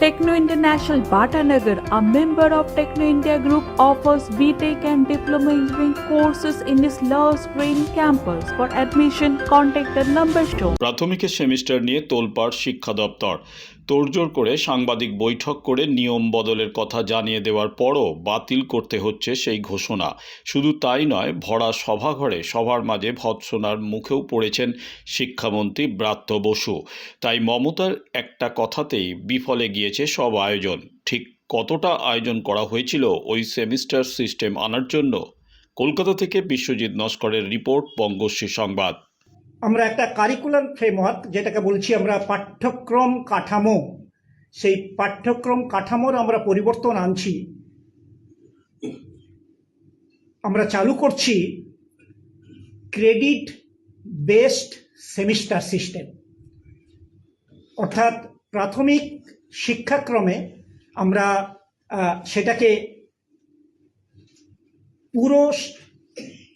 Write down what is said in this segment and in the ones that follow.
Techno International Bhatanagar, a member of Techno India Group, offers BTEC and Diploma Engineering courses in this Love Spring campus. For admission, contact the number shown. প্রাথমিকের semester নিয়ে তোলপাড় শিক্ষা দপ্তর তোড়জোড় করে সাংবাদিক বৈঠক করে নিয়ম বদলের কথা জানিয়ে দেওয়ার পরও বাতিল করতে হচ্ছে সেই ঘোষণা। শুধু তাই নয়, ভরা সভাঘরে, সভার মাঝে ভৎসনার মুখেও পড়েছেন শিক্ষামন্ত্রী ব্রাত্য বসু। তাই মমতার একটা কথাতেই বিফলে গিয়েছে সব আয়োজন। ঠিক কতটা আয়োজন করা হয়েছিল ওই সেমিস্টার সিস্টেম আনার জন্য? কলকাতা থেকে বিশ্বজিৎ নস্করের রিপোর্ট, বঙ্গশ্রী সংবাদ। আমরা একটা কারিকুলাম ফ্রেমওয়ার্ক যেটাকে বলছি আমরা পাঠ্যক্রম কাঠামো। সেই পাঠ্যক্রম কাঠামোর আমরা পরিবর্তন আনছি। আমরা চালু করছি ক্রেডিট বেসড সেমিস্টার সিস্টেম অর্থাৎ প্রাথমিক শিক্ষাক্রমে আমরা সেটাকে পুরো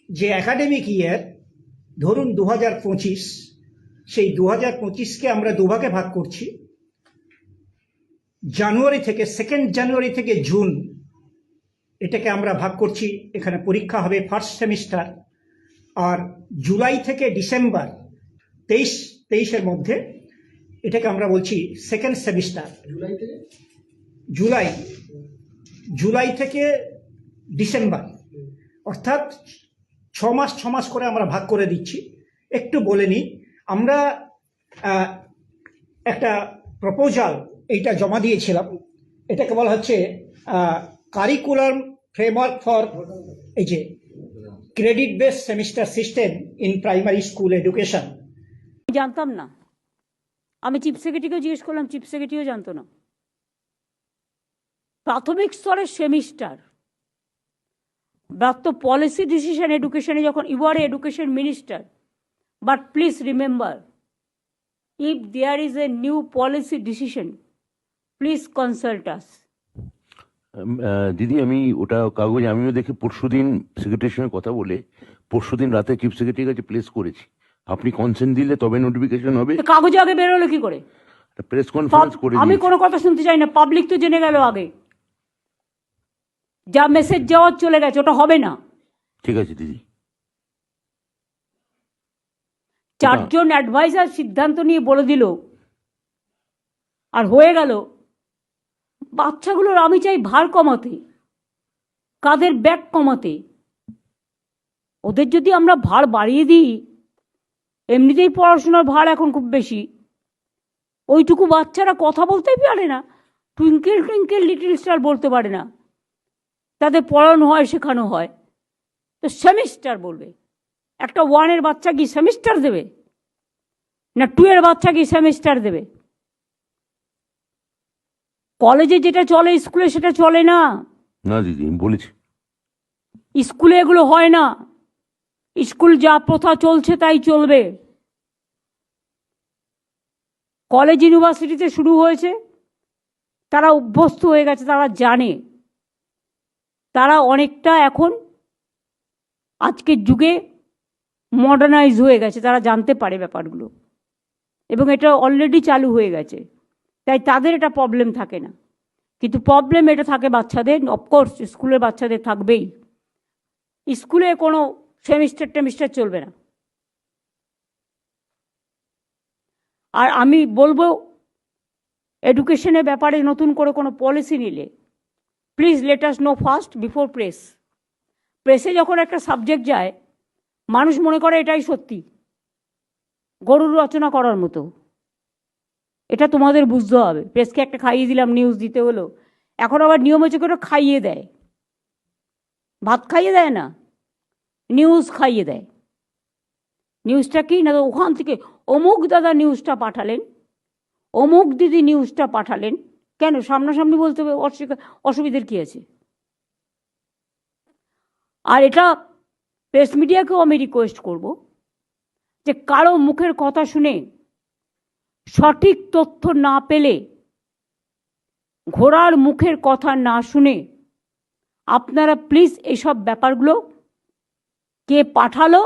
যে একাডেমিক ইয়ার ধরুন দু হাজার পঁচিশ সেই দু হাজার পঁচিশকে আমরা দুভাগে ভাগ করছি। জানুয়ারি থেকে সেকেন্ড জানুয়ারি থেকে জুন এটাকে আমরা ভাগ করছি এখানে পরীক্ষা হবে ফার্স্ট সেমিস্টার আর জুলাই থেকে ডিসেম্বর তেইশ তেইশের মধ্যে এটাকে আমরা বলছি সেকেন্ড সেমিস্টার জুলাই থেকে? জুলাই জুলাই থেকে ডিসেম্বর। অর্থাৎ ছ মাস ছ মাস করে আমরা ভাগ করে দিচ্ছি। একটু বলে নিই, আমরা একটা প্রপোজাল এইটা জমা দিয়েছিলাম। এটাকে বলা হচ্ছে কারিকুলাম ফ্রেমওয়ার্ক ফর এই যে credit base semester system in primary school education জানতাম না। আমি চিফ সেক্রেটারিকেও জিজ্ঞেস করলাম চিফ সেক্রেটারিও জানতো না। প্রাথমিক স্তরের সেমিস্টার ব্রাত্য পলিসি ডিসিশন এডুকেশনে যখন you are education minister but please remember if there is a new policy decision please consult us দিদি আমি ওটা কাগজ আমিও দেখে পরশুদিন সেক্রেটারির সঙ্গে কথা বলে পরশু দিন রাতে চিফ সেক্রেটারির কাছে প্লেস করেছি। আপনি কনসেন্ট দিলে তবে নোটিফিকেশন হবে। কাগজে আগে বেরোলো কি করে? প্রেস কনফারেন্স করে আমি কোনো কথা শুনতে চাই না পাবলিক তো জেনে গেল আগে। যা মেসেজ যাওয়ার চলে গেছে ওটা হবে না। ঠিক আছে দিদি। চারজন অ্যাডভাইজার সিদ্ধান্ত নিয়ে বলে দিল। আর হয়ে গেল বাচ্চাগুলোর আমি চাই ভার কমাতে কাদের ব্যাগ কমাতে। ওদের যদি আমরা ভার বাড়িয়ে দিই এমনিতেই পড়াশোনার ভার এখন খুব বেশি। ওইটুকু বাচ্চারা কথা বলতেই পারে না টুইঙ্কেল টুইঙ্কেল লিটিল স্টার বলতে পারে না। তাদের পড়ানো হয় শেখানো হয়। তো সেমিস্টার বলবে একটা ওয়ানের বাচ্চা কি সেমিস্টার দেবে? না টু এর বাচ্চা কি সেমিস্টার দেবে? কলেজে যেটা চলে স্কুলে সেটা চলে না? না দিদি বলেছি। স্কুলে এগুলো হয় না। স্কুল যা প্রথা চলছে তাই চলবে। কলেজ ইউনিভার্সিটিতে শুরু হয়েছে তারা অভ্যস্ত হয়ে গেছে তারা জানে। তারা অনেকটা এখন আজকের যুগে মডার্নাইজ হয়ে গেছে, তারা জানতে পারে ব্যাপারগুলো। এবং এটা অলরেডি চালু হয়ে গেছে। তাই তাদের এটা প্রবলেম থাকে না। কিন্তু প্রবলেম এটা থাকে বাচ্চাদের অফকোর্স স্কুলের বাচ্চাদের থাকবেই। স্কুলে কোনো সেমিস্টার টেমিস্টার চলবে না। আর আমি বলব এডুকেশনের ব্যাপারে নতুন করে কোনো পলিসি নিলে please let's know first before press প্রেসে যখন একটা সাবজেক্ট যায়, মানুষ মনে করে এটাই সত্যি। গরুর রচনা করার মতো। এটা তোমাদের বুঝতে হবে। প্রেসকে একটা খাইয়ে দিলাম নিউজ দিতে হলো। এখন আবার নিয়ম হচ্ছে করে খাইয়ে দেয়। ভাত খাইয়ে দেয় না। নিউজ খাইয়ে দেয়। নিউজটা কি? না তো ওখান থেকে অমুক দাদা নিউজটা পাঠালেন। অমুক দিদি নিউজটা পাঠালেন। কেন সামনাসামনি বলতে হবে? অসুবিধা অসুবিধের কী আছে? আর এটা প্রেস মিডিয়াকেও আমি রিকোয়েস্ট করব যে কারও মুখের কথা শুনে সঠিক তথ্য না পেলে, ঘোড়ার মুখের কথা না শুনে আপনারা প্লিজ এইসব ব্যাপারগুলো কে পাঠালো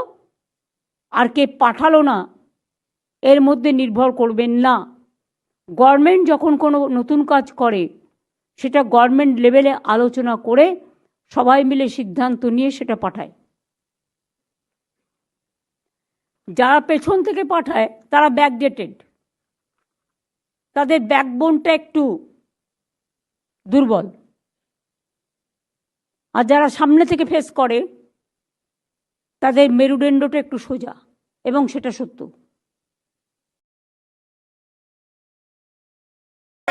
আর কে পাঠালো না, এর মধ্যে নির্ভর করবেন না। গভর্নমেন্ট যখন কোনো নতুন কাজ করে, সেটা গভর্নমেন্ট লেভেলে আলোচনা করে সবাই মিলে সিদ্ধান্ত নিয়ে সেটা পাঠায়। যারা পেছন থেকে পাঠায়, তারা ব্যাকডেটেড তাদের ব্যাকবোনটা একটু দুর্বল। আর যারা সামনে থেকে ফেস করে, তাদের মেরুদণ্ডটা একটু সোজা, এবং সেটা সত্য।